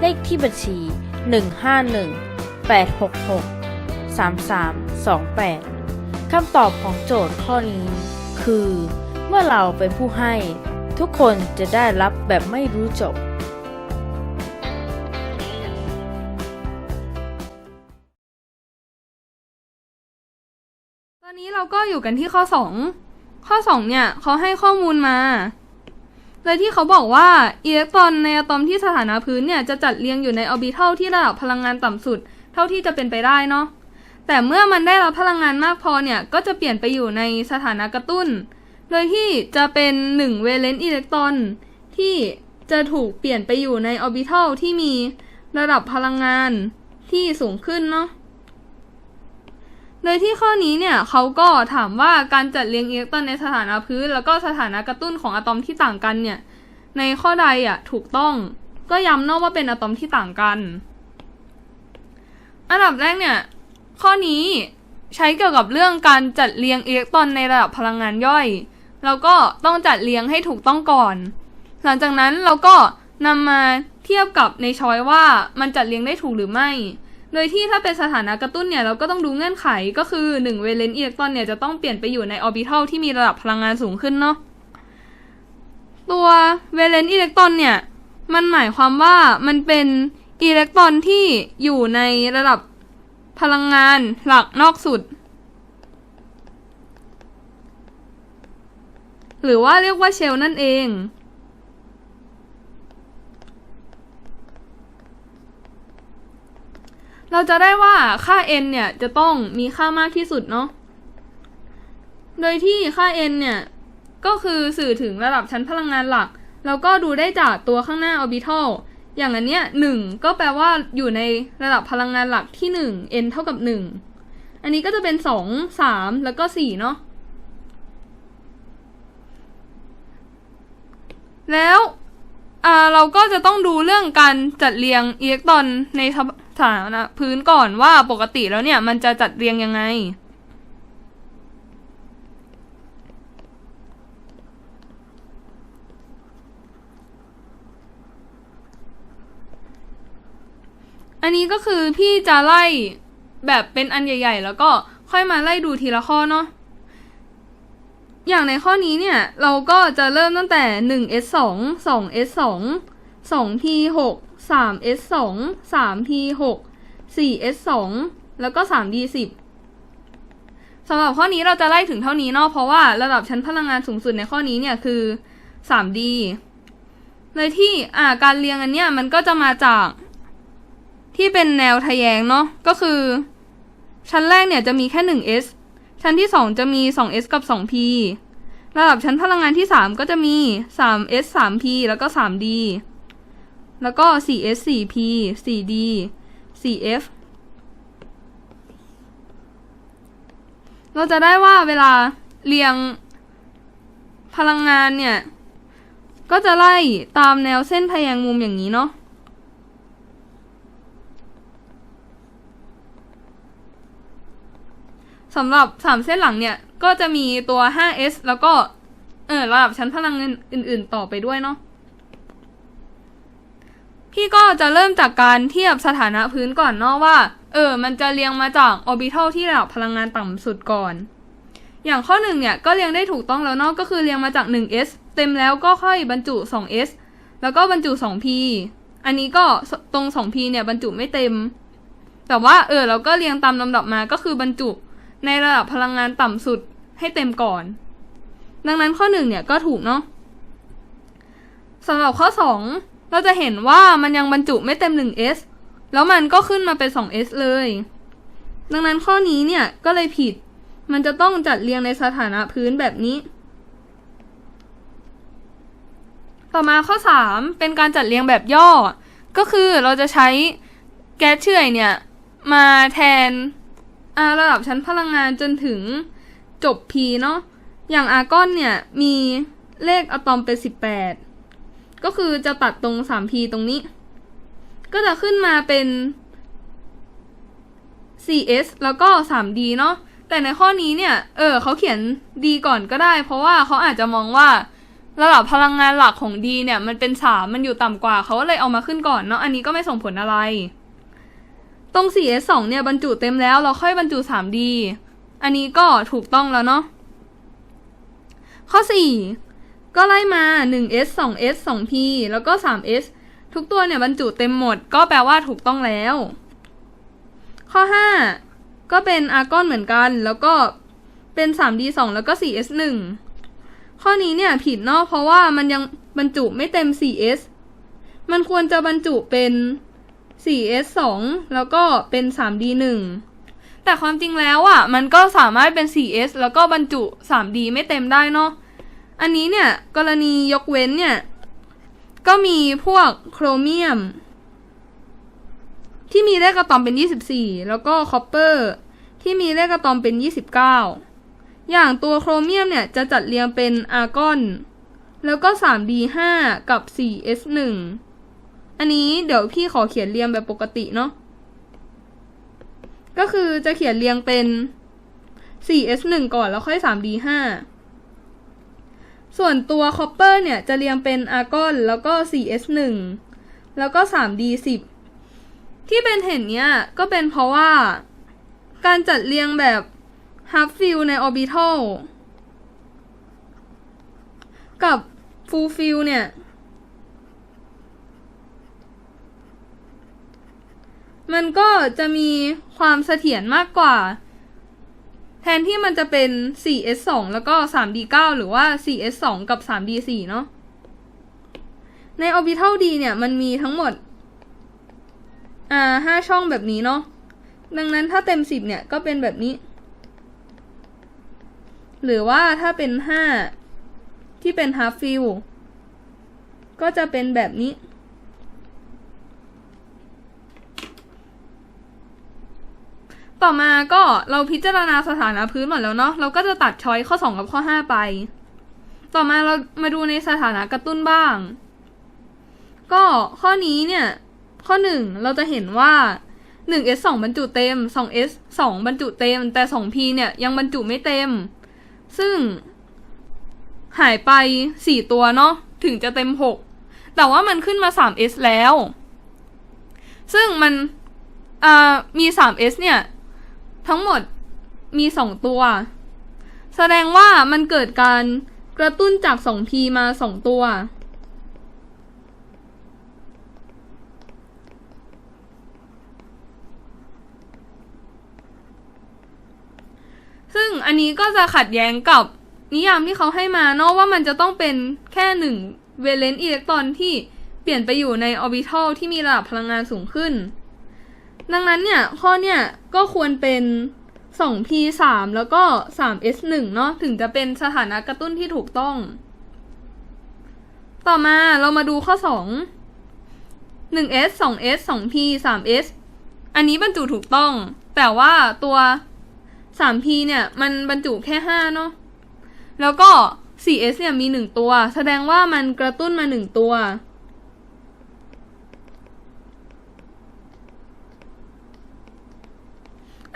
เลขที่บัญชี 151 866 3328 คำตอบของโจทย์ข้อนี้ คือ เมื่อเราเป็นผู้ให้ ทุกคนจะได้รับแบบไม่รู้จบตอนนี้เราก็อยู่กันที่ข้อ 2 ข้อ 2 เนี่ยเขาให้ข้อมูลมา เลยที่เขาบอกว่าอิเล็กตรอนในอะตอมที่สถานะพื้นเนี่ยจะจัดเรียงอยู่ในออร์บิทัลที่ระดับพลังงานต่ำสุด เท่าที่จะเป็นไปได้เนาะแต่เมื่อมันได้รับพลังงานมากพอเนี่ยก็จะเปลี่ยนไปอยู่ในสถานะกระตุ้น โดยที่จะเป็น1เวเลนต์อิเล็กตรอนที่จะถูกเปลี่ยนไปอยู่ในออร์บิทัลที่มีระดับพลังงานที่สูงขึ้นเนาะ โดยที่ข้อนี้เนี่ยเขาก็ถามว่าการจัดเรียงอิเล็กตรอนในสถานะพื้น แล้วก็สถานะกระตุ้นของอะตอมที่ต่างกันเนี่ยในข้อใดอะถูกต้อง ก็ย้ำเนอะว่าเป็นอะตอมที่ต่างกัน อันดับแรกเนี่ยข้อนี้ใช้เกี่ยวกับเรื่องการจัดเรียงอิเล็กตรอนในระดับพลังงานย่อย แล้วก็ต้องจัดเรียงให้ถูกต้องก่อน หลังจากนั้นเราก็นำมาเทียบกับในช้อยว่ามันจัดเรียงได้ถูกหรือไม่ โดยที่ถ้าเป็นสถานะกระตุ้นเนี่ยเราก็ต้องดูเงื่อนไขก็คือ1เวเลนต์อิเล็กตรอนเนี่ยจะต้องเปลี่ยนไปอยู่ในออร์บิทัลที่มีระดับพลังงานสูงขึ้นเนาะตัวเวเลนต์อิเล็กตรอนเนี่ยมันหมายความว่ามันเป็นอิเล็กตรอนที่อยู่ในระดับพลังงานหลักนอกสุด หรือว่าเรียกว่าเชลนั่นเอง เราจะได้ว่าค่า n เนี่ยจะต้องมีค่ามากที่สุดเนาะ โดยที่ค่า n เนี่ย ก็คือสื่อถึงระดับชั้นพลังงานหลัก แล้วก็ดูได้จากตัวข้างหน้าออร์บิทัลอย่างอันเนี้ยหนึ่งก็แปลว่าอยู่ในระดับพลังงานหลักที่หนึ่ง n เท่ากับหนึ่งอันนี้ก็จะเป็นสองสามแล้วก็สี่เนาะ แล้ว อ่าเราก็จะต้องดูเรื่องการจัดเรียงอิเล็กตรอนในสถานะพื้นก่อนว่าปกติแล้วเนี่ยมันจะจัดเรียงยังไง อันนี้ก็คือพี่จะไล่แบบเป็นอันใหญ่ ๆ แล้วก็ค่อยมาไล่ดูทีละข้อเนาะ อย่างในข้อนี้เนี่ย เราก็จะเริ่มตั้งแต่ 1s 2 2s 2 2p 6 3s 2 3p 6 4s 2แล้วก็ 3d 10สำหรับข้อนี้เราจะไล่ถึงเท่านี้เนาะเพราะว่าระดับชั้นพลังงานสูงสุดในข้อนี้เนี่ยคือ 3d เลยที่อ่าการเรียงอันเนี้ยมันก็จะมาจากที่เป็นแนวทะแยงเนาะก็คือ ชั้นแรกเนี่ยจะมีแค่ 1s ชั้นที่ 2 จะมี 2s กับ 2p ระดับชั้นพลังงานที่ 3 ก็จะมี 3s 3p แล้วก็ 3d แล้วก็ 4s 4p 4d 4f เราจะได้ว่าเวลาเรียงพลังงานเนี่ย ก็จะไล่ตามแนวเส้นทแยงมุมอย่างนี้เนาะ สำหรับ 3 เส้นหลังเนี่ย ก็จะมีตัว 5s แล้วก็ เออระดับชั้นพลังงานอื่น ๆ ต่อไปด้วยเนาะพี่ก็จะเริ่มจากการเทียบสถานะพื้นก่อนเนาะว่า เออ มันจะเรียงมาจากออร์บิทัลที่ระดับพลังงานต่ำสุดก่อน อย่างข้อหนึ่งเนี่ย ก็เรียงได้ถูกต้องแล้วเนาะก็คือเรียงมาจาก 1s เต็มแล้วก็ค่อยบรรจุ 2s แล้วก็บรรจุ 2p อันนี้ก็ตรง 2p เนี่ยบรรจุไม่เต็ม แต่ว่าเออเราก็เรียงตามลำดับมาก็คือบรรจุ ในระดับพลังงานต่ำสุดให้เต็มก่อน ดังนั้นข้อหนึ่งเนี่ยก็ถูกเนาะสำหรับข้อสองเราจะเห็นว่ามันยังบรรจุไม่เต็ม 1s แล้วมันก็ขึ้นมาเป็น 2s เลย ดังนั้นข้อนี้เนี่ยก็เลยผิด มันจะต้องจัดเรียงในสถานะพื้นแบบนี้ ต่อมาข้อ 3 เป็นการจัดเรียงแบบย่อ ก็คือเราจะใช้แก๊สเฉื่อยเนี่ยมาแทน ระดับชั้นพลังงานจนถึงจบ P เนาะอย่างอาร์กอนเนี่ยมีเลขอะตอมเป็น 18 ก็คือจะตัดตรง 3P ตรงนี้ ก็จะขึ้นมาเป็น 4S แล้วก็ 3D เนาะแต่ในข้อนี้เนี่ย เออเขาเขียน D ก่อนก็ได้ เพราะว่าเขาอาจจะมองว่าระดับพลังงานหลักของ D เนี่ย มันเป็น 3 มันอยู่ต่ำกว่า เขาเลยเอามาขึ้นก่อนเนาะอันนี้ก็ไม่ส่งผลอะไร ตรง 4S 2 เนี่ยบรรจุเต็มแล้วเราค่อยบรรจุ 3D อันนี้ก็ถูกต้องแล้วเนาะ ข้อ 4 ก็ไล่มา 1S 2S 2P แล้วก็ 3S ทุกตัวเนี่ยบรรจุเต็มหมด ก็แปลว่าถูกต้องแล้ว ข้อ 5 ก็เป็นอาร์กอนเหมือนกัน แล้วก็เป็น 3D 2 แล้วก็ 4S 1 ข้อนี้เนี่ยผิดเนาะเพราะว่ามันยังบรรจุไม่เต็ม 4S มันควรจะบรรจุเป็น 4S 2แล้วก็เป็น 3D 1แต่ความจริงแล้วอะ่ะ มันก็สามารถเป็น 4S แล้วก็บรรจุ 3D ไม่เต็มได้เนาะ อันนี้เนี่ย กรณียกเว้นเนี่ย ก็มีพวกโครเมียม ที่มีเลขอะตอมเป็น 24 แล้วก็คอปเปอร์ที่มีเลขอะตอมเป็น 29 อย่างตัวโครเมียมเนี่ย จะจัดเรียงเป็นอาร์กอน แล้วก็ 3D5 กับ 4S1 อันนี้เดี๋ยวพี่ขอเขียนเรียงแบบปกติเนาะ ก็คือจะเขียนเรียงเป็น 4S1 ก่อนแล้วค่อย 3D5 ส่วนตัวคอปเปอร์เนี่ยจะเรียงเป็นอาร์กอนแล้วก็ 4S1 แล้วก็ 3D10 ที่เป็นเห็นเนี้ยก็เป็นเพราะว่าการจัดเรียงแบบ half fill ใน orbital กับ full fill เนี่ย มันก็จะมีความเสถียรมากกว่า แทนที่มันจะเป็น 4S2 แล้วก็ 3D9 หรือว่า 4S2 กับ 3D4 เนาะ ใน orbital D เนี่ย มันมีทั้งหมด อ่าห้าช่องแบบนี้เนาะ ดังนั้นถ้าเต็ม 10 เนี่ย ก็เป็นแบบนี้ หรือว่าถ้าเป็น 5 ที่เป็น half fill ก็จะเป็นแบบนี้ ต่อมาก็เราพิจารณาสถานะพื้นหมดแล้วเนาะเราก็จะตัดช้อยข้อ 2 กับข้อ 5 ไป ต่อมาเรามาดูในสถานะกระตุ้นบ้าง ก็ข้อนี้เนี่ย ข้อ 1 เราจะเห็นว่า 1s 2บรรจุเต็ม 2s 2บรรจุเต็ม แต่ 2p เนี่ยยังบรรจุไม่เต็ม ซึ่ง หายไป 4 ตัวเนาะถึงจะเต็ม 6 แต่ว่ามันขึ้นมา 3s แล้ว ซึ่งมันอ่ามี 3s เนี่ย ทั้งหมดมี2ตัว แสดงว่ามันเกิดการกระตุ้นจาก 2p มา 2 ตัว ซึ่งอันนี้ก็จะขัดแย้งกับนิยามที่เขาให้มาเนาะว่ามันจะต้องเป็นแค่หนึ่งเวเลนต์อิเล็กตรอนที่เปลี่ยนไปอยู่ในออร์บิทัลที่มีระดับพลังงานสูงขึ้น ดังนั้นเนี่ย ข้อเนี่ยก็ควรเป็น 2p 3แล้วก็ 3s 1เนาะถึงจะเป็นสถานะกระตุ้นที่ถูกต้อง ต่อมาเรามาดูข้อ 2 1s 2s 2p 3s อันนี้บรรจุถูกต้อง แต่ว่าตัว 3p เนี่ย มันบรรจุแค่ 5 เนาะแล้วก็ 4s เนี่ยมี 1 ตัว แสดงว่ามันกระตุ้นมา 1 ตัว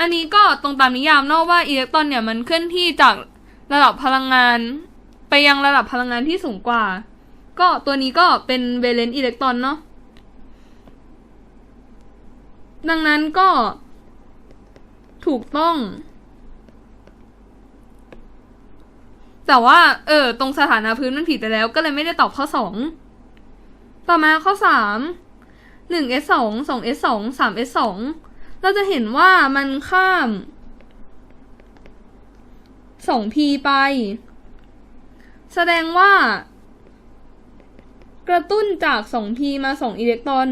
อันนี้ก็ตรงตามนิยามเนาะว่าอิเล็กตรอนเนี่ยมันเคลื่อนที่จากระดับพลังงาน ไปยังระดับพลังงานที่สูงกว่า ก็ตัวนี้ก็เป็นเวเลนต์อิเล็กตรอนเนาะดังนั้นก็ถูกต้อง แต่ว่า เออ ตรงสถานะพื้นมันผิดไปแล้ว ก็เลยไม่ได้ตอบข้อสอง ต่อมาข้อสามหนึ่ง s สองสอง s สองสาม s สอง เราจะเห็นว่ามันข้าม 2p ไป แสดงว่า กระตุ้นจาก 2p มา 2 อิเล็กตรอน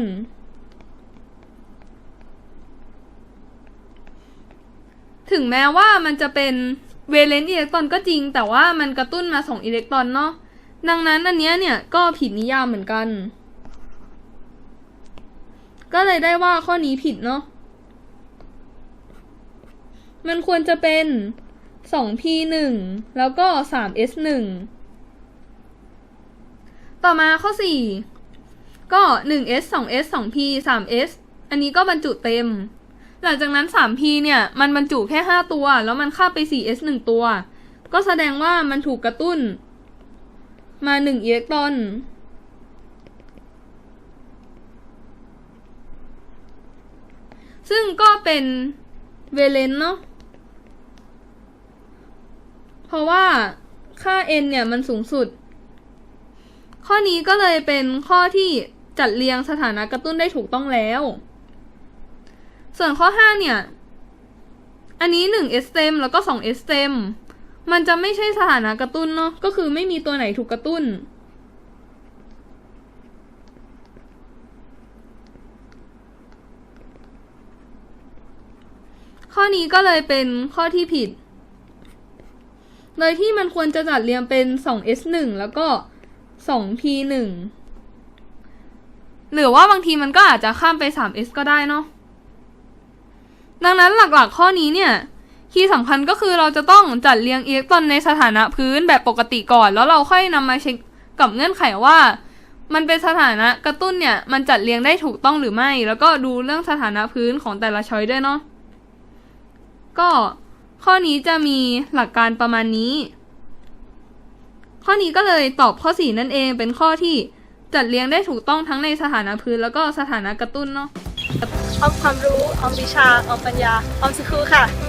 ถึงแม้ว่ามันจะเป็นเวเลนต์อิเล็กตรอนก็จริง แต่ว่ามันกระตุ้นมา 2 อิเล็กตรอนเนาะ ดังนั้นอันเนี้ยเนี่ยก็ผิดนิยามเหมือนกัน ก็เลยได้ว่าข้อนี้ผิดเนาะ มันควรจะเป็น 2p 1แล้วก็ 3s 1ต่อมาข้อ 4 ก็ 1s 2s 2p 3s อันนี้ก็บรรจุเต็ม หลังจากนั้น 3p เนี่ยมันบรรจุแค่ 5 ตัว แล้วมันค่าไป 4s 1 ตัว ก็แสดงว่ามันถูกกระตุ้น มา 1 อิเล็กตรอนซึ่งก็เป็นเวเลนเนาะ เพราะว่าค่า n เนี่ยมันสูงสุด ข้อนี้ก็เลยเป็นข้อที่จัดเรียงสถานะกระตุ้นได้ถูกต้องแล้ว ส่วนข้อ 5 เนี่ย อันนี้1 s tem แล้วก็2 s tem มันจะไม่ใช่สถานะกระตุ้นเนาะ ก็คือไม่มีตัวไหนถูกกระตุ้น ข้อนี้ก็เลยเป็นข้อที่ผิด โดยที่มันควรจะจัดเรียงเป็น 2s 1 แล้วก็ 2p 1 หรือว่าบางทีมันก็อาจจะข้ามไป 3s ก็ได้เนาะ ดังนั้นหลักๆข้อนี้เนี่ย คีย์สำคัญก็คือเราจะต้องจัดเรียงอิเล็กตรอนในสถานะพื้นแบบปกติก่อน แล้วเราค่อยนำมาเช็คกับเงื่อนไขว่า มันเป็นสถานะกระตุ้นเนี่ย มันจัดเรียงได้ถูกต้องหรือไม่ แล้วก็ดูเรื่องสถานะพื้นของแต่ละช้อยด้วยเนาะ ก็ ข้อนี้จะมีหลักการประมาณนี้ ข้อนี้ก็เลยตอบข้อ 4 นั่นเอง เป็นข้อที่จัดเลี้ยงได้ถูกต้องทั้งในสถานะพื้น แล้วก็สถานะกระตุ้นเนาะออมความรู้ออมวิชาออมปัญญาออมสกุลค่ะ